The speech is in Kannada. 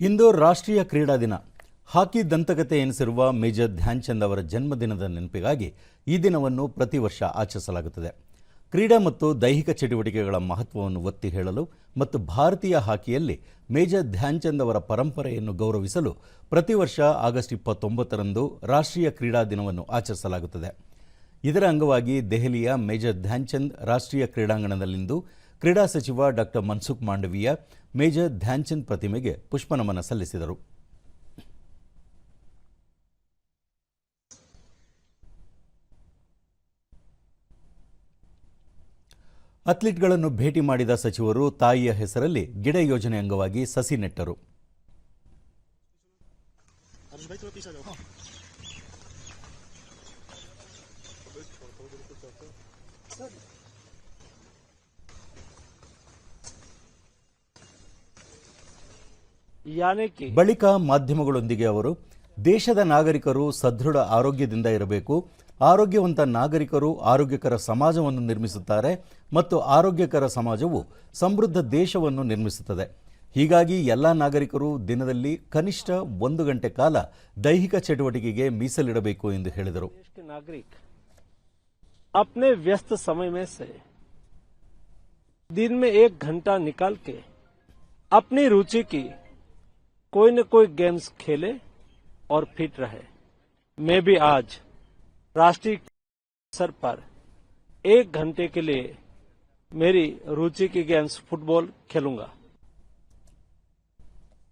ಇಂದು ರಾಷ್ಟ್ರೀಯ ಕ್ರೀಡಾ ದಿನ. ಹಾಕಿ ದಂತಕತೆ ಎನಿಸಿರುವ ಮೇಜರ್ ಧ್ಯಾನ್ ಚಂದ್ ಅವರ ಜನ್ಮದಿನದ ನೆನಪಿಗಾಗಿ ಈ ದಿನವನ್ನು ಪ್ರತಿ ವರ್ಷ ಆಚರಿಸಲಾಗುತ್ತದೆ. ಕ್ರೀಡಾ ಮತ್ತು ದೈಹಿಕ ಚಟುವಟಿಕೆಗಳ ಮಹತ್ವವನ್ನು ಒತ್ತಿ ಹೇಳಲು ಮತ್ತು ಭಾರತೀಯ ಹಾಕಿಯಲ್ಲಿ ಮೇಜರ್ ಧ್ಯಾನ್ಚಂದ್ ಅವರ ಪರಂಪರೆಯನ್ನು ಗೌರವಿಸಲು ಪ್ರತಿ ವರ್ಷ ಆಗಸ್ಟ್ ಇಪ್ಪತ್ತೊಂಬತ್ತರಂದು ರಾಷ್ಟ್ರೀಯ ಕ್ರೀಡಾ ದಿನವನ್ನು ಆಚರಿಸಲಾಗುತ್ತದೆ. ಇದರ ಅಂಗವಾಗಿ ದೆಹಲಿಯ ಮೇಜರ್ ಧ್ಯಾನ್ಚಂದ್ ರಾಷ್ಟ್ರೀಯ ಕ್ರೀಡಾಂಗಣದಲ್ಲಿಂದು ಕ್ರೀಡಾ ಸಚಿವ ಡಾಕ್ಟರ್ ಮನ್ಸುಖ್ ಮಾಂಡವೀಯ ಮೇಜರ್ ಧ್ಯಾನ್ಚಂದ್ ಪ್ರತಿಮೆಗೆ ಪುಷ್ಪನಮನ ಸಲ್ಲಿಸಿದರು. ಅಥ್ಲೀಟ್ಗಳನ್ನು ಭೇಟಿ ಮಾಡಿದ ಸಚಿವರು ತಾಯಿಯ ಹೆಸರಲ್ಲಿ ಗಿಡ ಯೋಜನೆ ಅಂಗವಾಗಿ ಸಸಿ ನೆಟ್ಟರು. 아 ಬಳಿಕ ಮಾಧ್ಯಮಗಳೊಂದಿಗೆ ಅವರು ದೇಶದ ನಾಗರಿಕರು ಸದೃಢ ಆರೋಗ್ಯದಿಂದ ಇರಬೇಕು ಆರೋಗ್ಯವಂತ ನಾಗರಿಕರು ಆರೋಗ್ಯಕರ ಸಮಾಜವನ್ನು ನಿರ್ಮಿಸುತ್ತಾರೆ ಮತ್ತು ಆರೋಗ್ಯಕರ ಸಮಾಜವು ಸಮೃದ್ಧ ದೇಶವನ್ನು ನಿರ್ಮಿಸುತ್ತದೆ ಹೀಗಾಗಿ ಎಲ್ಲ ನಾಗರಿಕರು ದಿನದಲ್ಲಿ ಕನಿಷ್ಠ ಒಂದು ಗಂಟೆ ಕಾಲ ದೈಹಿಕ ಚಟುವಟಿಕೆಗೆ ಮೀಸಲಿಡಬೇಕು ಎಂದು ಹೇಳಿದರು देश के नागरिक अपने व्यस्त समय में से दिन में एक घंटा निकाल के अपनी रुचि की कोई न कोई गेम्स खेले और फिट रहे। मैं भी आज राष्ट्रीय अवसर पर एक घंटे के लिए मेरी रुचि की गेम्स फुटबॉल खेलूँगा।